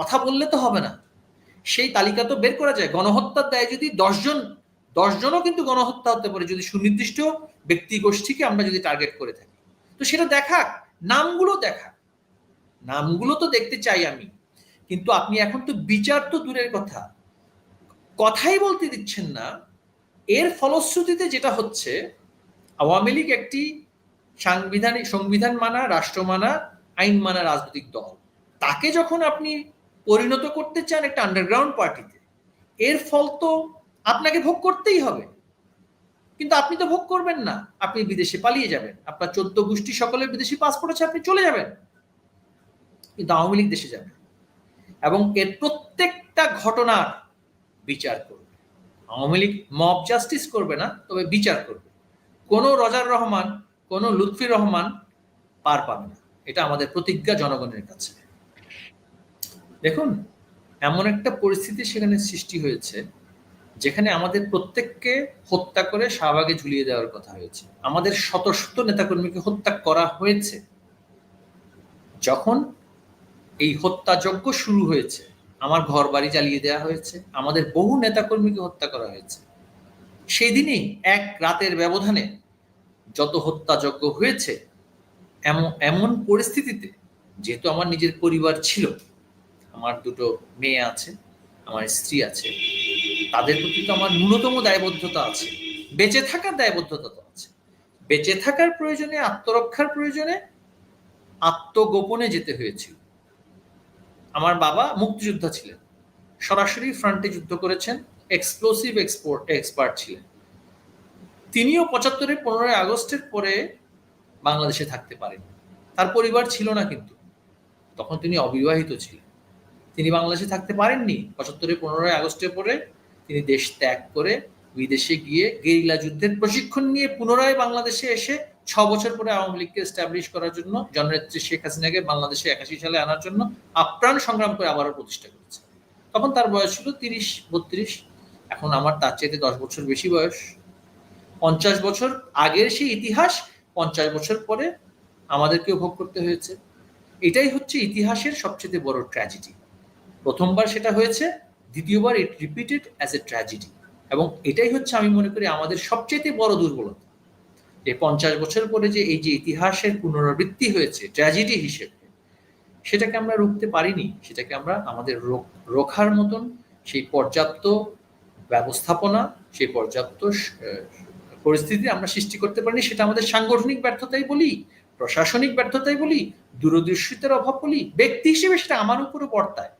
কথা বললে তো হবে না। সেই তালিকা তো বের করা যায়। গণহত্যার দায় যদি দশজন, দশজনও কিন্তু গণহত্যা হতে পারে, যদি সুনির্দিষ্ট ব্যক্তি গোষ্ঠীকে আমরা যদি টার্গেট করে থাকি। তো সেটা দেখাক, নামগুলো দেখাক। নামগুলো তো দেখতে চাই আমি। কিন্তু আপনি এখন তো বিচার তো দূরের কথা। কথাই বলতে দিচ্ছেন না। এর ফলশ্রুতিতে যেটা হচ্ছে, আওয়ামী লীগ একটি সাংবিধানিক, সংবিধান মানা, রাষ্ট্র মানা, আইন মানা রাজনৈতিক দল। তাকে যখন আপনি পরিণত করতে চান একটা আন্ডারগ্রাউন্ড পার্টিতে এর ফল তো আপনাকে ভোগ করতেই হবে। কিন্তু আপনি তো ভোগ করবেন না, আপনি বিদেশে পালিয়ে যাবেন, আপনার চোদ্দ গোষ্ঠী সকলের বিদেশি পাসপোর্ট আছে, আপনি চলে যাবেন। কিন্তু আওয়ামী লীগ দেশে যাবে এবং এর প্রত্যেকটা ঘটনার বিচার করবে। আওয়ামী লীগ মব জাস্টিস করবে না, তবে বিচার করবে। কোনো রজার রহমান, কোনো লুৎফির রহমান পার পাবে না। এটা আমাদের প্রতিজ্ঞা জনগণের কাছে। দেখুন, এমন একটা পরিস্থিতি সেখানে সৃষ্টি হয়েছে, যেখানে আমাদের প্রত্যেককে হত্যা করে শাহবাগে ঝুলিয়ে দেওয়ার কথা হয়েছে। আমাদের শত শত নেতাকর্মীকে হত্যা করা হয়েছে। যখন এই হত্যাযজ্ঞ শুরু হয়েছে, আমার ঘর বাড়ি জ্বালিয়ে দেওয়া হয়েছে, আমাদের বহু নেতাকর্মীকে হত্যা করা হয়েছে। সেই সেদিনই এক রাতের ব্যবধানে যত হত্যাযজ্ঞ হয়েছে, এমন এমন পরিস্থিতিতে, যেহেতু আমার নিজের পরিবার ছিল আমার দুটো মেয়ে আছে, আমার স্ত্রী আছে, তাদের প্রতি তো আমার ন্যূনতম দায়বদ্ধতা আছে। বেঁচে থাকার দায়বদ্ধতা তো আছে। বেঁচে থাকার প্রয়োজনে, আত্মরক্ষার প্রয়োজনে আত্মগোপনে যেতে হয়েছিল। আমার বাবা মুক্তিযোদ্ধা ছিলেন। সরাসরি ফ্রন্টে যুদ্ধ করেছেন এক্সপ্লোসিভ এক্সপোর্ট এক্সপার্ট ছিলেন। তিনিও পঁচাত্তরের পনেরোই আগস্টের পরে বাংলাদেশে থাকতে পারেন। তার পরিবার ছিল না কিন্তু। তখন তিনি অবিবাহিত ছিলেন। তিনি বাংলাদেশে থাকতে পারেননি। পঁচাত্তরের পনেরোই আগস্টের পরে তিনি দেশ ত্যাগ করে বিদেশে গিয়ে গেরিলা যুদ্ধের প্রশিক্ষণ নিয়ে পুনরায় বাংলাদেশে এসে ছ বছর পরে আওয়ামী লীগকে এস্টাবলিশ করার জন্য জননেত্রী শেখ হাসিনাকে বাংলাদেশে একাশি সালে আনার জন্য আপ্রাণ সংগ্রাম করে আবারও প্রতিষ্ঠা করেছে। তখন তার বয়স ছিল তিরিশ, বত্রিশ। এখন আমার তার চাইতে দশ বছর বেশি বয়স। পঞ্চাশ বছর আগের সেই ইতিহাস, পঞ্চাশ বছর পরে আমাদেরকেও ভোগ করতে হয়েছে। এটাই হচ্ছে ইতিহাসের সবচেয়ে বড় ট্র্যাজেডি প্রথমবার সেটা হয়েছে, দ্বিতীয়বার it repeated as a tragedy এবং এটাই হচ্ছে আমি মনে করি আমাদের সবচেয়ে বড় দুর্বলতা। যে পঞ্চাশ বছর পরে যে এই যে ইতিহাসের পুনরাবৃত্তি হয়েছে ট্র্যাজেডি হিসেবে, সেটাকে আমরা রুখতে পারিনি, সেটাকে আমরা আমাদের রোখার মতন সেই পর্যাপ্ত ব্যবস্থাপনা, সেই পর্যাপ্ত পরিস্থিতি আমরা সৃষ্টি করতে পারিনি, সেটা আমাদের সাংগঠনিক ব্যর্থতাই বলি, প্রশাসনিক ব্যর্থতাই বলি দূরদর্শিতার অভাব বলি, ব্যক্তি হিসেবে সেটা আমার উপরে বর্তায়।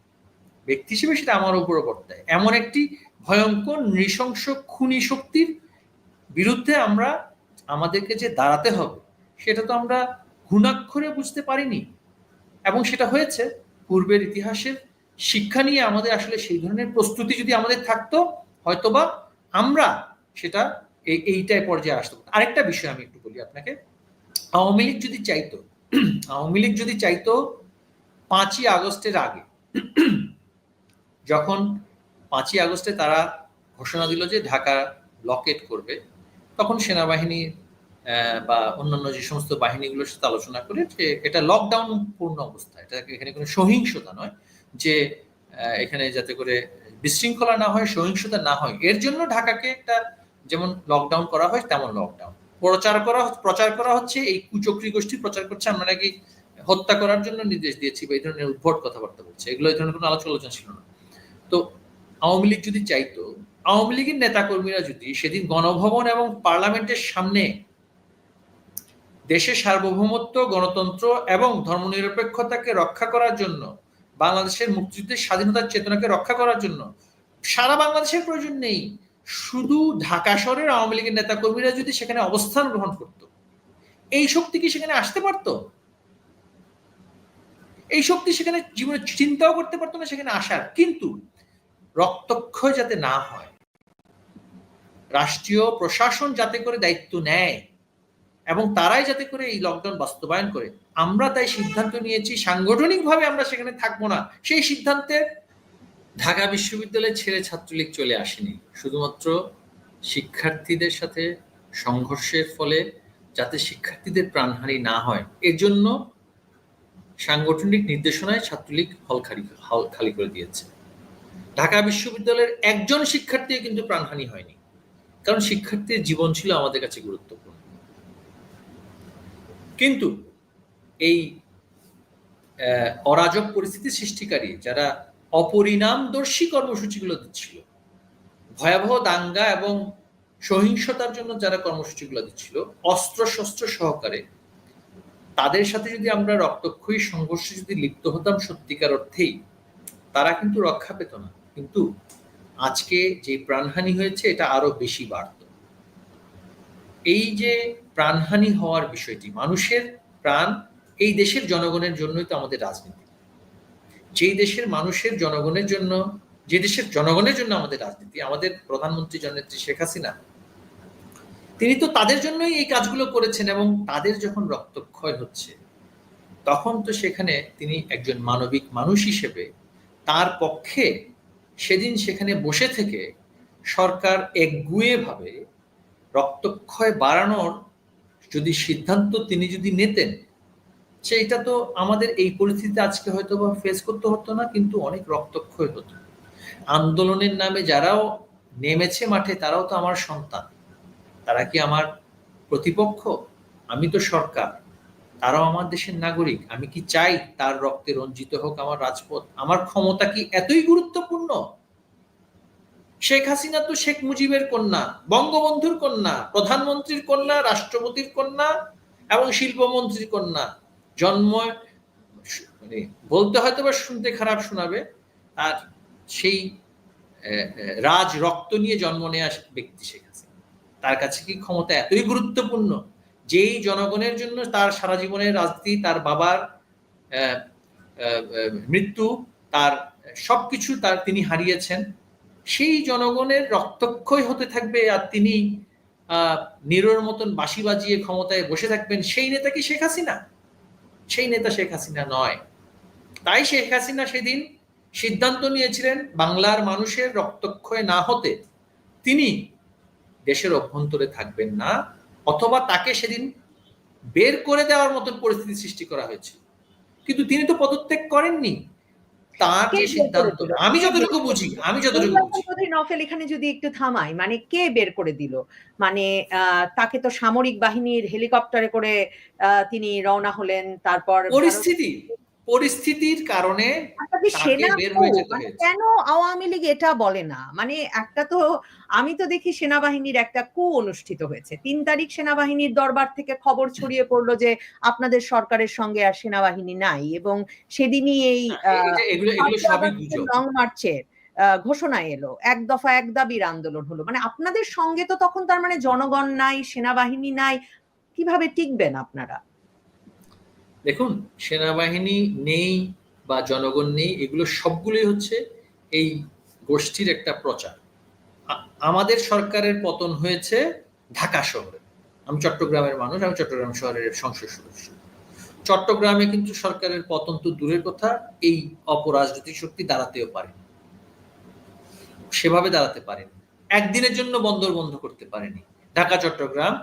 ব্যক্তি হিসেবে সেটা আমার উপরে বর্তায়। এমন একটি ভয়ঙ্কর, নৃশংস খুনি শক্তির বিরুদ্ধে আমরা আমাদেরকে যে দাঁড়াতে হবে, সেটা তো আমরা ঘুণাক্ষরে বুঝতে পারিনি। এবং সেটা হয়েছে পূর্বের ইতিহাসের শিক্ষা নিয়ে আমাদের আসলে সেই ধরনের প্রস্তুতি যদি আমাদের থাকতো, হয়তোবা আমরা সেটা এইটাই পর্যায়ে আসতো। আরেকটা বিষয় আমি একটু বলি আপনাকে। আওয়ামী লীগ যদি চাইতো, আওয়ামী লীগ যদি চাইতো পাঁচই আগস্টের আগে যখন পাঁচই আগস্টে তারা ঘোষণা দিল যে ঢাকা ব্লকেট করবে, তখন সেনাবাহিনী বা অন্যান্য যে সমস্ত বাহিনীগুলোর সাথে আলোচনা করে যে এটা লকডাউন পূর্ণ অবস্থা, এটা এখানে কোনো সহিংসতা নয় যে এখানে যাতে করে বিশৃঙ্খলা না হয়, সহিংসতা না হয়। এর জন্য ঢাকাকে একটা যেমন লকডাউন করা হয়, তেমন লকডাউন প্রচার করা প্রচার করা হচ্ছে, এই কুচক্রি গোষ্ঠী প্রচার করছে, আমরা নাকি হত্যা করার জন্য নির্দেশ দিয়েছি বা এই ধরনের উদ্ভট কথাবার্তা বলছে। এগুলো এই ধরনের কোনো আলোচনা আলোচনা ছিল না। তো আওয়ামী লীগ যদি চাইতো, আওয়ামী লীগের নেতাকর্মীরা যদি সেদিন গণভবন এবং পার্লামেন্টের সামনে দেশের সার্বভৌমত্ব, গণতন্ত্র এবং ধর্মনিরপেক্ষতাকে রক্ষা করার জন্য, বাংলাদেশের মুক্তিযুদ্ধের স্বাধীনতার চেতনাকে রক্ষা করার জন্য, সারা বাংলাদেশের প্রয়োজন নেই। শুধু ঢাকা শহরের আওয়ামী লীগের নেতাকর্মীরা যদি সেখানে অবস্থান গ্রহণ করত, এই শক্তি কি সেখানে আসতে পারত? এই শক্তি সেখানে জীবনে চিন্তাও করতে পারতো না সেখানে আসার। কিন্তু রক্তক্ষয় যাতে না হয়। রাষ্ট্রীয় প্রশাসন যাতে করে দায়িত্ব নেয় এবং তারাই যাতে করে এই লকডাউন বাস্তবায়ন করে। আমরা তাই সিদ্ধান্ত নিয়েছি, সাংগঠনিকভাবে আমরা সেখানে থাকব না। সেই সিদ্ধান্তে ঢাকা বিশ্ববিদ্যালয়ের ছেলে ছাত্রলীগ চলে আসেনি। শুধুমাত্র শিক্ষার্থীদের সাথে সংঘর্ষের ফলে যাতে শিক্ষার্থীদের প্রাণহানি না হয় এর জন্য সাংগঠনিক নির্দেশনায় ছাত্রলীগ হল খালি হল খালি করে দিয়েছে। ঢাকা বিশ্ববিদ্যালয়ের একজন শিক্ষার্থী কিন্তু প্রাণহানি হয়নি। কারণ শিক্ষার্থীর জীবন ছিল আমাদের কাছে গুরুত্বপূর্ণ। কিন্তু এই অরাজক পরিস্থিতি সৃষ্টিকারী যারা অপরিণামদর্শী কর্মসূচিগুলো দিচ্ছিল, ভয়াবহ দাঙ্গা এবং সহিংসতার জন্য যারা কর্মসূচিগুলো দিচ্ছিল অস্ত্র শস্ত্র সহকারে, তাদের সাথে যদি আমরা রক্তক্ষয়ী সংঘর্ষে যদি লিপ্ত হতাম সত্যিকার অর্থেই, তারা কিন্তু রক্ষা পেত না। কিন্তু আজকে যে প্রাণহানি হয়েছে, এটা আরও বেশি বাড়ত। এই যে প্রাণহানি হওয়ার বিষয়টি, মানুষের প্রাণ এই দেশের জনগণের জন্যই তো আমাদের রাজনীতি। যেই দেশের মানুষের জনগণের জন্য, যে দেশের জনগণের জন্য আমাদের রাজনীতি, আমাদের প্রধানমন্ত্রী জননেত্রী শেখ হাসিনা, তিনি তো তাদের জন্যই এই কাজগুলো করেছেন এবং তাদের যখন রক্তক্ষয় হচ্ছে, তখন তো সেখানে তিনি একজন মানবিক মানুষ হিসেবে তার পক্ষে সেদিন সেখানে বসে থেকে সরকার একগুয়ে ভাবে রক্তক্ষয় বাড়ানোর যদি সিদ্ধান্ত তিনি যদি নিতেন সেইটা তো আমাদের এই পরিস্থিতিতে আজকে হয়তো বা ফেস করতে হতো না, কিন্তু অনেক রক্তক্ষয় হতো। আন্দোলনের নামে যারাও নেমেছে মাঠে, তারাও তো আমার সন্তান। তারা কি আমার প্রতিপক্ষ? আমি তো সরকার। তারাও আমার দেশের নাগরিক, আমি কি চাই তার রক্তে রঞ্জিত হোক আমার রাজপথ? আমার ক্ষমতা কি এতই গুরুত্বপূর্ণ? শেখ হাসিনা তো শেখ মুজিবের কন্যা, বঙ্গবন্ধুর কন্যা, প্রধানমন্ত্রীর কন্যা, রাষ্ট্রপতির কন্যা এবং শিল্পমন্ত্রীর কন্যা। জন্ম মানে বলতে হয়তো বা শুনতে খারাপ শোনাবে, আর সেই রাজ রক্ত নিয়ে জন্ম নেওয়া ব্যক্তি শেখ হাসিনা। তার কাছে কি ক্ষমতা এতই গুরুত্বপূর্ণ? যেই জনগণের জন্য তার সারা জীবনের রাজনীতি, তার বাবার মৃত্যু, তার সবকিছু তার তিনি হারিয়েছেন, সেই জনগণের রক্তক্ষয় হতে থাকবে আর তিনি নিরোর মতন বাসি বাজিয়ে ক্ষমতায় বসে থাকবেন সেই নেতা কি শেখ হাসিনা? সেই নেতা শেখ হাসিনা নয়। তাই শেখ হাসিনা সেদিন সিদ্ধান্ত নিয়েছিলেন বাংলার মানুষের রক্তক্ষয় না হতে তিনি দেশের অভ্যন্তরে থাকবেন না। অথবা তাকে সেদিন বের করে দেওয়ার মতন পরিস্থিতি সৃষ্টি করা হয়েছিল। কিন্তু তিনি তো পদত্যাগ করেননি। তার যে সিদ্ধান্ত আমি যতটুকু বুঝি আমি যতটুকু বুঝি। নফেল এখানে যদি একটু থামাই মানে কে বের করে দিল? মানে তাকে তো সামরিক বাহিনীর হেলিকপ্টারে করে তিনি রওনা হলেন তারপর পরিস্থিতি পরিস্থিতির কারণে মানে কেন আওয়ামী লীগ এটা বলে না? মানে একটা তো আমি তো দেখি সেনাবাহিনীর একটা কু অনুষ্ঠিত হয়েছে। তিন তারিখ সেনাবাহিনীর দরবার থেকে খবর ছড়িয়ে পড়ল যে আপনাদের সরকারের সঙ্গে আর সেনাবাহিনী নাই এবং সেদিনই এই লং মার্চের ঘোষণা এলো। এক দফা এক দাবির আন্দোলন হলো। মানে আপনাদের সঙ্গে তো তখন তার মানে জনগণ নাই সেনাবাহিনী নাই কীভাবে টিকবেন আপনারা? দেখুন, সেনাবাহিনী নেই বা জনগণ নেই, এগুলো সবগুলোই হচ্ছে এই গোষ্ঠীর একটা প্রচার। আমাদের সরকারের পতন হয়েছে ঢাকা শহরে। আমি চট্টগ্রামের মানুষ, আমি চট্টগ্রাম শহরের সংসদ সদস্য। চট্টগ্রামে কিন্তু সরকারের পতন তো দূরের কথা, এই অপরাজনৈতিক শক্তি দাঁড়াতেও পারে সেভাবে দাঁড়াতে পারেনি। একদিনের জন্য বন্দর বন্ধ করতে পারেনি। ঢাকা, চট্টগ্রাম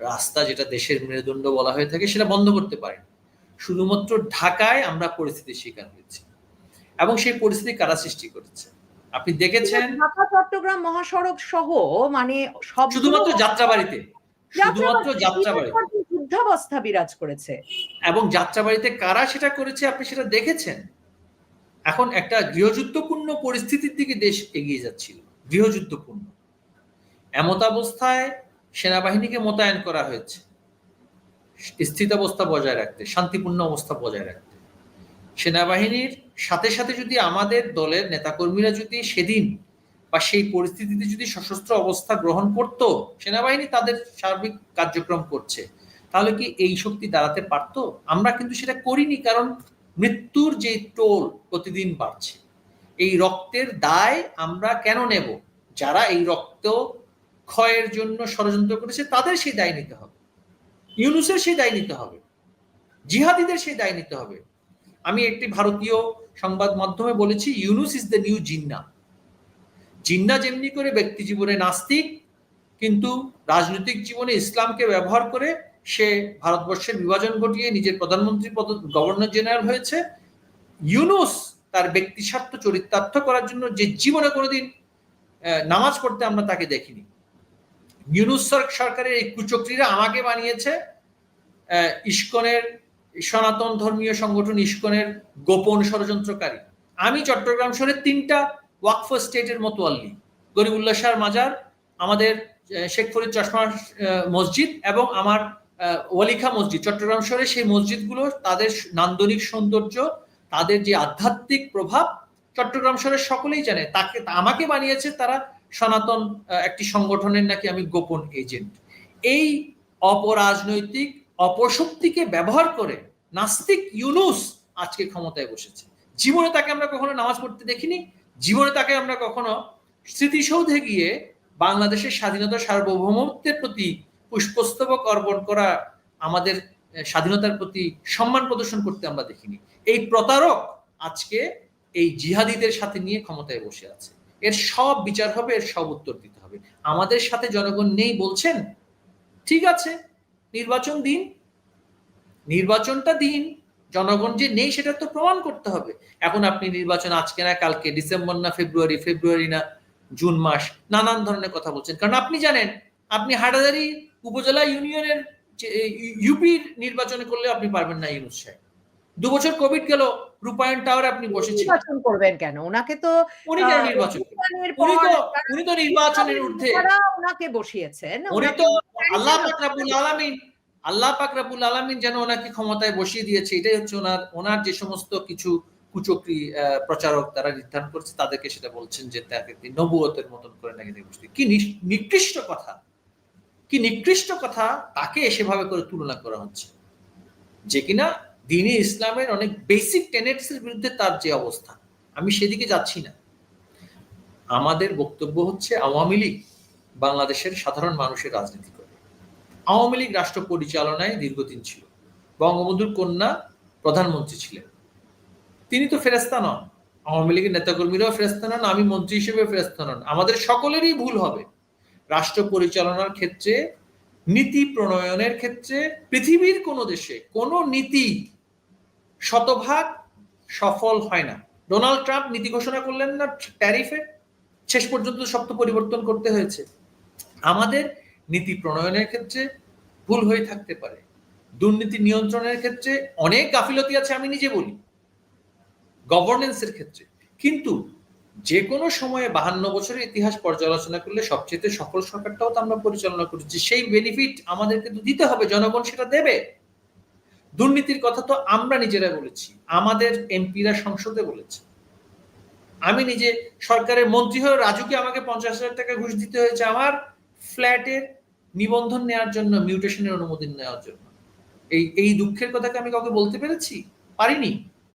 রাস্তা যেটা দেশের মেরুদণ্ড বলা হয়ে থাকে, সেটা বন্ধ করতে পারেনি। শুধুমাত্র ঢাকায় আমরা পরিস্থিতির শিকার হয়েছি এবং সেই পরিস্থিতি কারা সৃষ্টি করেছে? আপনি দেখেছেন? ঢাকা চট্টগ্রাম মহাসড়ক সহ মানে সব শুধুমাত্র যাত্রাবাড়িতে। শুধুমাত্র যাত্রাবাড়িতে যুদ্ধাবস্থা বিরাজ করেছে। এবং যাত্রাবাড়িতে কারা সেটা করেছে আপনি সেটা দেখেছেন? এখন একটা গৃহযুদ্ধপূর্ণ পরিস্থিতির দিকে দেশ এগিয়ে যাচ্ছিল গৃহযুদ্ধপূর্ণ। এমতাবস্থায় সেনাবাহিনীকে মোতায়েন করা হয়েছে। স্থিতাবস্থা বজায় রাখতে, শান্তিপূর্ণ অবস্থা বজায় রাখতে। সেনাবাহিনীর সাথে সাথে যদি আমাদের দলের নেতাকর্মীরা যদি সেদিন বা সেই পরিস্থিতিতে যদি সশস্ত্র অবস্থা গ্রহণ করত, সেনাবাহিনী তাদের সার্বিক কার্যক্রম করছে, তাহলে কি এই শক্তি দাঁড়াতে পারতো? আমরা কিন্তু সেটা করিনি, কারণ মৃত্যুর যে টোল প্রতিদিন বাড়ছে, এই রক্তের দায় আমরা কেন নেব? যারা এই রক্ত ক্ষয়ের জন্য ষড়যন্ত্র করেছে, তাদের সেই দায় নিতে হবে। ইউনুসের সেই দায় নিতে হবে, জিহাদিদের সেই দায় নিতে হবে। আমি একটি ভারতীয় সংবাদ মাধ্যমে বলেছি, Yunus is the new Jinnah. Jinnah যেমনি করে ব্যক্তি জীবনে নাস্তিক, কিন্তু রাজনৈতিক জীবনে ইসলামকে ব্যবহার করে সে ভারতবর্ষের বিভাজন ঘটিয়ে নিজের প্রধানমন্ত্রী পদ, গভর্নর জেনারেল হয়েছে। ইউনুস তার ব্যক্তি স্বার্থ চরিতার্থ করার জন্য যে জীবনে কোনোদিন নামাজ পড়তে আমরা তাকে দেখিনি। ইউনুস সরকারের এই কুচক্রীরা আমাকে বানিয়েছে ইস্কনের সনাতন ধর্মীয় সংগঠন ইস্কনের গোপন ষড়যন্ত্রকারী। আমি চট্টগ্রাম শহরের তিনটা ওয়াকফ স্টেটের মতোয়াল্লি গরিবুল্লাহ শাহর মাজার, আমাদের শেখ ফরিদ চশমা মসজিদ এবং আমার ওয়ালিখা মসজিদ। চট্টগ্রাম শহরে সেই মসজিদগুলো, তাদের নান্দনিক সৌন্দর্য, তাদের যে আধ্যাত্মিক প্রভাব, চট্টগ্রাম শহরের সকলেই জানে। তাকে, আমাকে বানিয়েছে তারা সনাতন একটি সংগঠনের নাকি আমি গোপন এজেন্ট এই অপরাজনৈতিক, অপশক্তিকে ব্যবহার করে নাস্তিক ইউনুস আজকে ক্ষমতায় বসেছে। জীবনে তাকে আমরা কখনো নামাজ পড়তে দেখিনি, জীবনে তাকে আমরা কখনো স্মৃতিসৌধে গিয়ে বাংলাদেশের স্বাধীনতা সার্বভৌমত্বের প্রতি পুষ্পস্তবক অর্পণ করা, আমাদের স্বাধীনতার প্রতি সম্মান প্রদর্শন করতে আমরা দেখিনি। এই প্রতারক আজকে এই জিহাদিদের সাথে নিয়ে ক্ষমতায় বসে আছে। এর সব বিচার হবে, এর সব উত্তর দিতে হবে। আমাদের সাথে জনগণ নেই বলছেন, ঠিক আছে, নির্বাচন দিন, নির্বাচনটা দিন, জনগণ যে নেই সেটা তো প্রমাণ করতে হবে। এখন আপনি নির্বাচন আজকে না, কালকে, ডিসেম্বর না, ফেব্রুয়ারি ফেব্রুয়ারি না, জুন মাস, নানান ধরনের কথা বলছেন। কারণ আপনি জানেন, আপনি হাটাদারি উপজেলা ইউনিয়নের ইউপির নির্বাচনে করলে আপনি পারবেন না ইউনুস সাহেব। দু বছর কোভিড গেল রূপায়ণ টাওয়ারে আপনি বসেছিলেন। নির্বাচন করবেন কেন? ওনাকে তো উনি কেন নির্বাচন উনি তো উনি তো নির্বাচনের ঊর্ধ্বে। ওনাকে বসিয়েছেন। উনি তো আল্লাহ পাক রাব্বুল আলামিন আল্লাহ পাক রাব্বুল আলামিন যেন ওনাকে ক্ষমতায় বসিয়ে দিয়েছে এটাই হচ্ছে ওনার ওনার যে সমস্ত কিছু কুচক্রী প্রচারক তারা নির্ধারণ করছে তাদেরকে সেটা বলছেন যে তাকে নবুয়তের মতন করে নাকি বসতে কি নিকৃষ্ট কথা। কি নিকৃষ্ট কথা তাকে সেভাবে করে তুলনা করা হচ্ছে। যে কিনা দিনে ইসলামের অনেক বেসিক টেনেটসের বিরুদ্ধে তার যে অবস্থা, আমি সেদিকে যাচ্ছি না। আমাদের বক্তব্য হচ্ছে আওয়ামী লীগ বাংলাদেশের সাধারণ মানুষের রাজনীতি করে। আওয়ামী লীগ রাষ্ট্র পরিচালনায় দীর্ঘদিন ছিল। বঙ্গবন্ধুর কন্যা প্রধানমন্ত্রী ছিলেন। তিনি তো ফেরেস্তা নন। আওয়ামী লীগের নেতাকর্মীরাও ফেরেস্তা নন, আমি মন্ত্রী হিসেবে ফেরেস্তা নন। আমাদের সকলেরই ভুল হবে। রাষ্ট্র পরিচালনার ক্ষেত্রে নীতি প্রণয়নের ক্ষেত্রে পৃথিবীর কোন দেশে কোন নীতি শতভাগ সফল হয় না। ডোনাল্ড ট্রাম্প নীতি ঘোষণা করলেন না ট্যারিফে? শেষ পর্যন্ত সব তো পরিবর্তন করতে হয়েছে। আমাদের নীতি প্রণয়নের ক্ষেত্রে ভুল হয়ে থাকতে পারে। দুর্নীতি নিয়ন্ত্রণের ক্ষেত্রে অনেক গাফিলতি আছে, আমি নিজে বলি। গভর্নেন্সের ক্ষেত্রে। কিন্তু যে কোনো সময়ে বাহান্ন বছরের ইতিহাস পর্যালোচনা করলে সবচেয়ে সফল সরকারটাও তো আমরা পরিচালনা করেছি। সেই বেনিফিট আমাদেরকে তো দিতে হবে, জনগণ সেটা দেবে। দুর্নীতির কথা তো আমরা নিজেরা বলেছি, আমাদের এমপিরা সংসদে বলেছে। আমি নিজে সরকারের মন্ত্রী হয়ে রাজুকে আমাকে পঞ্চাশ হাজার টাকা ঘুষ দিতে হয়েছে আমার ফ্ল্যাটের নিবন্ধন নেওয়ার জন্য, মিউটেশনের অনুমোদন নেওয়ার জন্য। এই এই দুঃখের কথাকে আমি কাউকে বলতে পেরেছি? পারিনি।